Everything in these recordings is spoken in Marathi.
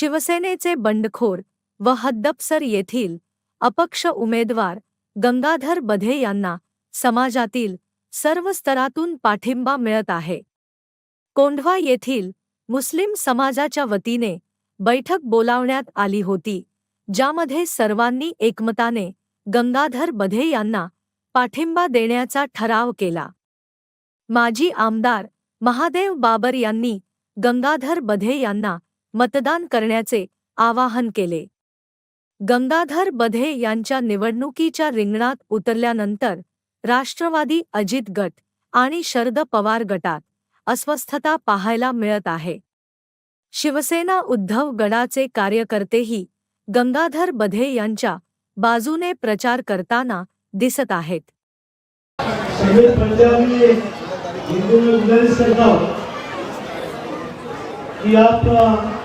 शिवसेनेचे बंडखोर व हद्दपसर येथील अपक्ष उमेदवार गंगाधर बधे यांना समाजातील सर्व स्तरातून पाठिंबा मिळत आहे. कोंढवा येथील मुस्लिम समाजाच्या वतीने बैठक बोलावण्यात आली होती ज्यामध्ये सर्वांनी एकमताने गंगाधर बधे यांना पाठिंबा देण्याचा ठराव केला. माजी आमदार महादेव बाबर यांनी गंगाधर बधे यांना मतदान करण्याचे आवाहन केले. गंगाधर बधे यांच्या निवडणुकीच्या रिंगणात उतरल्यानंतर राष्ट्रवादी अजित गट आणि शरद पवार गटात अस्वस्थता पाहायला मिळत आहे. शिवसेना उद्धव गडाचे कार्यकर्तेही गंगाधर बधे यांच्या बाजूने प्रचार करताना दिसत आहेत. आप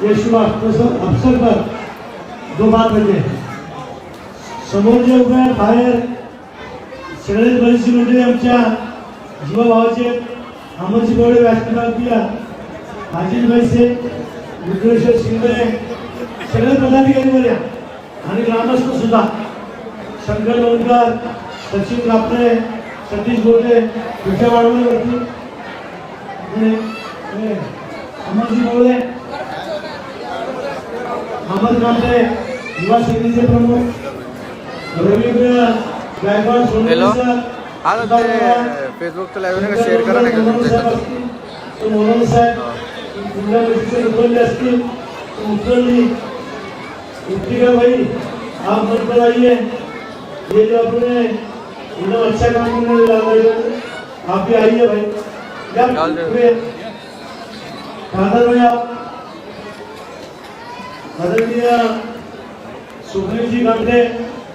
अ, तसं शुभ अवसर म्हणजे. समोर जे उभे बाहेर सगळेच बरीचशी मंडळी आमच्या जीवाभावाचे अमरजी गोळे व्यासपीठावरती अजितभाई शेख रुद्रेश्वर शिंदे सगळे पदाधिकारी बऱ्या आणि ग्रामस्थ सुद्धा. शंकर लोणकर सचिन कापरे सतीश गोटे तुझ्या वाढवण्यावरती आणि, अमरजी बोळे कापरे युवा सेनेचे प्रमुख. रवींद्र गायकवाड सोनवणे फेसबुकचं लाईव्ह शेअर करा मोहन साहेब पुढल्या गोष्टीचे उचलले असतील उचलली उत्तिका भाई आप पर आइए ये जो अपने एकदम अच्छा काम करने लगा हो आप भी आइए भाई. क्या फादर भाई आप आदरणीय सुखदेवजी गांधे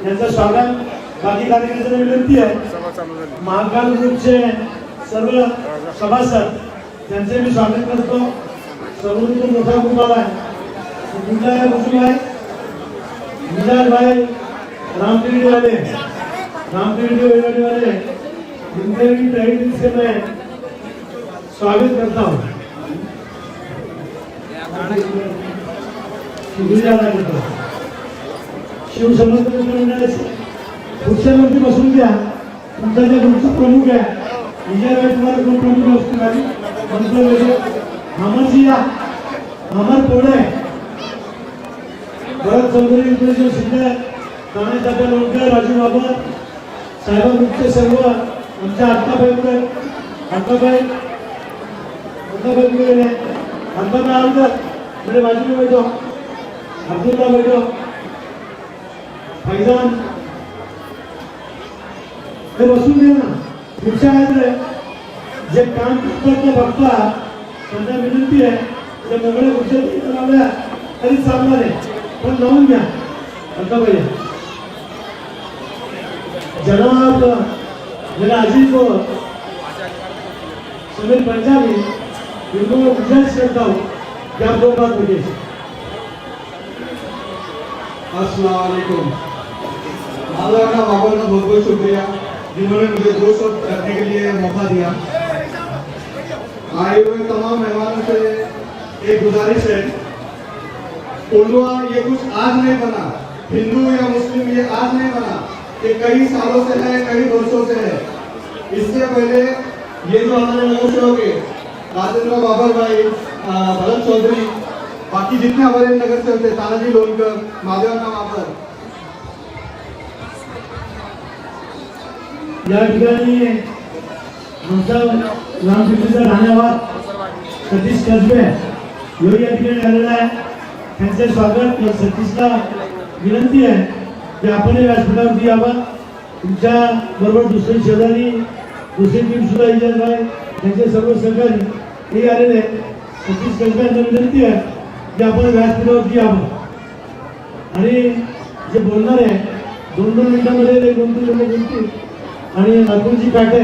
यांचं स्वागत. बाकी कार्यकर्त्यांना विनंती आहे. महाकाल ग्रुपचे सर्व सभासद त्यांचे मी स्वागत करतो. सर्वोत्तम मोठा आला आहे. या कुठून आहे. मिजाज भाई रामगिरी वाले रामगिरी वाले वाले इनके भी तहे दिल से मैं स्वागत करता. हूँ शुक्रिया अदा शिवसमर्थ मंडळाचे खुर्च्यांवरती बसून द्या तुमचा जे तुमचा प्रमुख आहे. विजयाबाई तुम्हाला कोण प्रमुख असतो खाली मंत्र वगैरे. अमरजी या. अमर कोडे भरत चौधरी इंद्रजीव शिंदे काणे तात्या लोणकर राजू बाबर. मुख्य सर्व आमच्या अक्काबाईकडे आत्ताबाई. आत्ताबाई अक्काबाई आवडत मेरे बाजू में बैठो अब्दुल्ला बैठो फैजान। हे बसून ना जे काम करतात बघता त्यांना विनंती आहे त्या खुर्च्या लावल्या तरी चालणार आहे पण लावून घ्या पाहिजे जनाब, मेरा को सुनील पंजाबी, इनको गुजारिश करता हूँ। कि दो बात बोलिए अस्सलाम का बाबर का बहुत बहुत शुक्रिया जिन्होंने मुझे दो शब्द रखने के लिए मौका दिया आए हुए तमाम मेहमानों से एक गुजारिश है कोल्डुआ ये कुछ आज नहीं बना हिंदू या मुस्लिम ये आज नहीं बना ये कई सालों से है कई वर्षों से है इससे पहले ये जो हमारे नगरसेवक है राजेंद्र बाबर भाई भरत चौधरी बाकी जितने हमारे नगर सेवक थे तानाजी लोनकर महादेवना बाबर या ठिकाणी आमचा रामकृष्णचा धन्यवाद. सतीश कसबे ह्यो या ठिकाणी आलेला आहे. त्यांचे स्वागत. व सतीशला विनंती आहे की आपण व्यासपीठावरती यावं. तुमच्या बरोबर दुसरे शेजारी दुसरी टीम सुद्धा इजाज आहे त्यांचे सर्व सहकारी हे आलेले आहेत. सतीश कसबे यांना विनंती आहे की आपण व्यासपीठावरती यावं. आणि जे बोलणार आहे दोन दोन मिनिटांमध्ये ते दोन तीन लोक बोलतील आणि नागपूरची काटे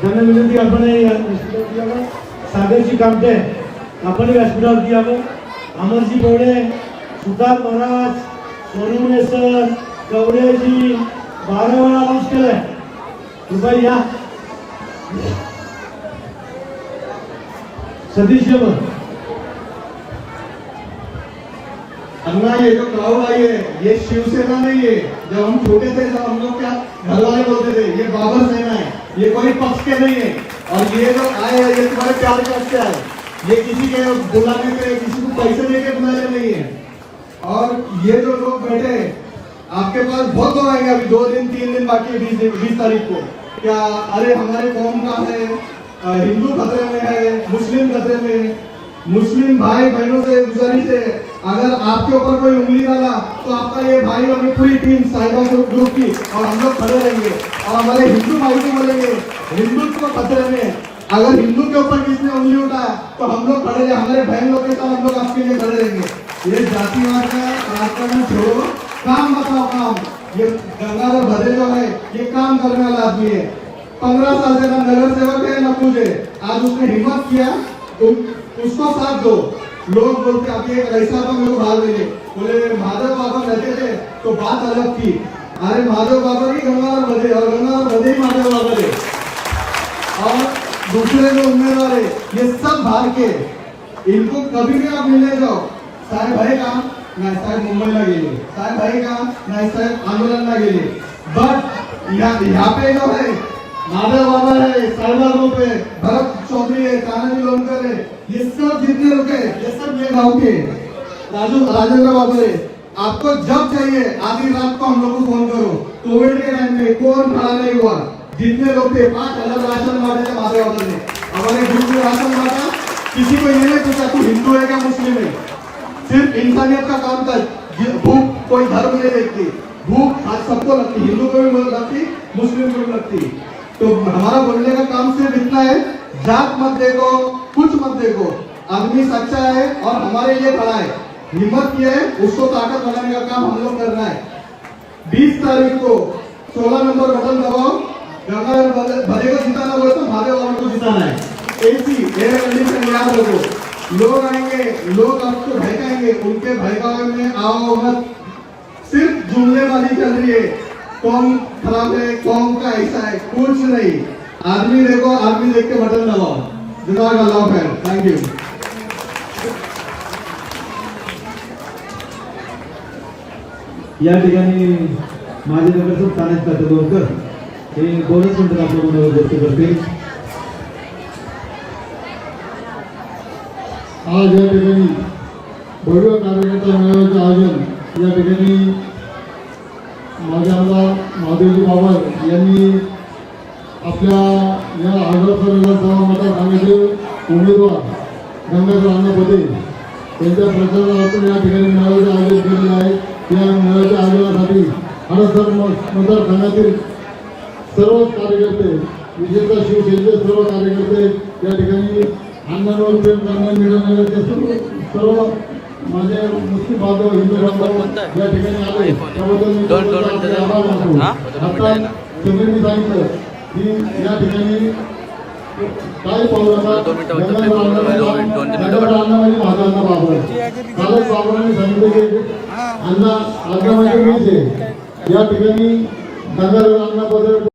त्यांना विनंती आपण व्यासपीठावरती यावं. सागरची कामटे आपण व्यासपीठावरती यावं. अमरजी बोडे सुधार महाराज सोनवणे सर कवडेजी बारा वेळा अनाऊन्स केलाय. कृपया या. सतीश जेवण अन्ना ये जो क्राउड आई है, ये शिवसेना नहीं है जब हम छोटे थे जब हम लोग क्या घर वाले बोलते थे, ये बाबर सेना है, ये कोई पक्ष के नहीं है। और ये जो आए हैं, ये तुम्हारे प्यार करते आए। ये किसी के बुलाने पे किसी को पैसे देके बुलाने नहीं है। और ये जो लोग बैठे आपके पास बहुत लोग आएँगे अभी, दो दिन, तीन दिन बाकी बीस बीस तारीख को। क्या, अरे हमारे कौम का है हिंदू खतरे में है, मुस्लिम खतरे में मुस्लिम भाई बहनों से गुजारिश है अगर आपके ऊपर कोई उंगली डाला तो आपका ये भाई और ये पूरी टीम साहिबा ग्रुप ग्रुप की और हम लोग खड़े रहेंगे। और हमारे हिंदू भाई को बोलेंगे, हिंदुत्व खतरे में। अगर हिंदू के ऊपर किसने उंगली उठाया तो हम लोग खड़े रहे हमारे बहन लोग के साथ हम लोग आपके लिए खड़े रहेंगे। ये राजकारण छोड़ो। काम बताओ, काम। ये गंगाधर भदे जो है, ये काम करने वाला आदमी है। पंद्रह साल से ना नगर सेवक है ना है आज उसने हिम्मत किया तो उसको साथ दो। लोग बोलते अभी एक ऐसा था मेरे को भाग लेंगे। बोले, माधव बाबा रहते थे तो बात अलग थी। अरे, माधव बाबा ही गंगाधर भदे और गंगाधर भदे ही माधव बाबा थे और दूसरे जो उम्मीदवार है, ये सब बाहर के इनको कभी भी आप मिलने जाओ, साहेब आहे का नाही साहेब मुंबईला गेले साहेब भाई का नाही साहेब आंदोलनला गेले बट यहाँ पे जो है माधव बाबा है साइबर ग्रुप है भरत चौधरी है तानाजी लोमकर है ये सब जितने लोग हैं ये सब ये गाँव के राजू राजेंद्र बाबू है आपको जब चाहिए आधी रात को हम लोग को फोन करो. कोविड के टाइम में कौन खड़ा नहीं हुआ? जितने लोग थे पांच अलग राशन बांटे थे माधव बाबा ने. हमारे ग्रुप में राशन बांटा किसी को ये नहीं पूछा तू हिंदू है क्या मुस्लिम है? सिर्फ इंसानियत का काम था भूख कोई धर्म नहीं देखती. भूख आज सबको लगती हिंदू को भी लगती मुस्लिम को भी लगती. तो हमारा बोलने का काम सिर्फ़ इतना है, जात मत देखो, कुछ मत देखो। आदमी सच्चा है और हमारे लिए खड़ा है। हिम्मत किया है, उसको ताकत बनाने का काम हम लोग करना है। बीस तारीख को सोलह नंबर बटन दबाओ। गंगाधर भले को जिताना बोले तो महादेव बाबा को जिताना है। एसी एयर कंडीशन याद रखो। लोग आएँगे, लोग आपको भड़काएँगे। उनके भड़कावे में आओ मत। सिर्फ़ जुमलेबाजी चल रही है। कौन खराब है, कौन का ऐसा है, कुछ नहीं। आदमी देखो, आदमी देख के बटन दबाओ जजाक अल्लाह खैर थैंक यू या ठिकाणी माझे नगरसेवक तानाजी कातगोरकर हे दोनच मिनिटात आपल्या मनावर व्यक्त करतील आज या ठिकाणी भव्य कार्यकर्ता मेळाव्याचे आयोजन या ठिकाणी माझे आमदार महादेवजी बाबर यांनी आपल्या या आदर्श विधानसभा मतदारसंघाचे उमेदवार गंगाधर अण्णा पटेल त्यांच्या प्रचारार्थ या ठिकाणी मेळाव्याचे आयोजन केलेले आहे. या मेळाव्याच्या आयोजनासाठी हडसर मतदारसंघातील सर्व कार्यकर्ते विशेषतः शिवसेनेचे सर्व कार्यकर्ते या ठिकाणी अण्णांवर प्रेम करण्या मिळवण्याचे सर्व सर्व माझे मुस्लिम बांधव हिंदू बांधव या ठिकाणी आले. त्याबद्दल मी दोन- दोन त्यांचे मिनिटं आभार मानतो. हा? आता सगळ्यांनी सांगितलं. की या ठिकाणी बाबर कालच बाबरांनी सांगितलं की अण्णा मीच आहे. या गंगाधर अण्णा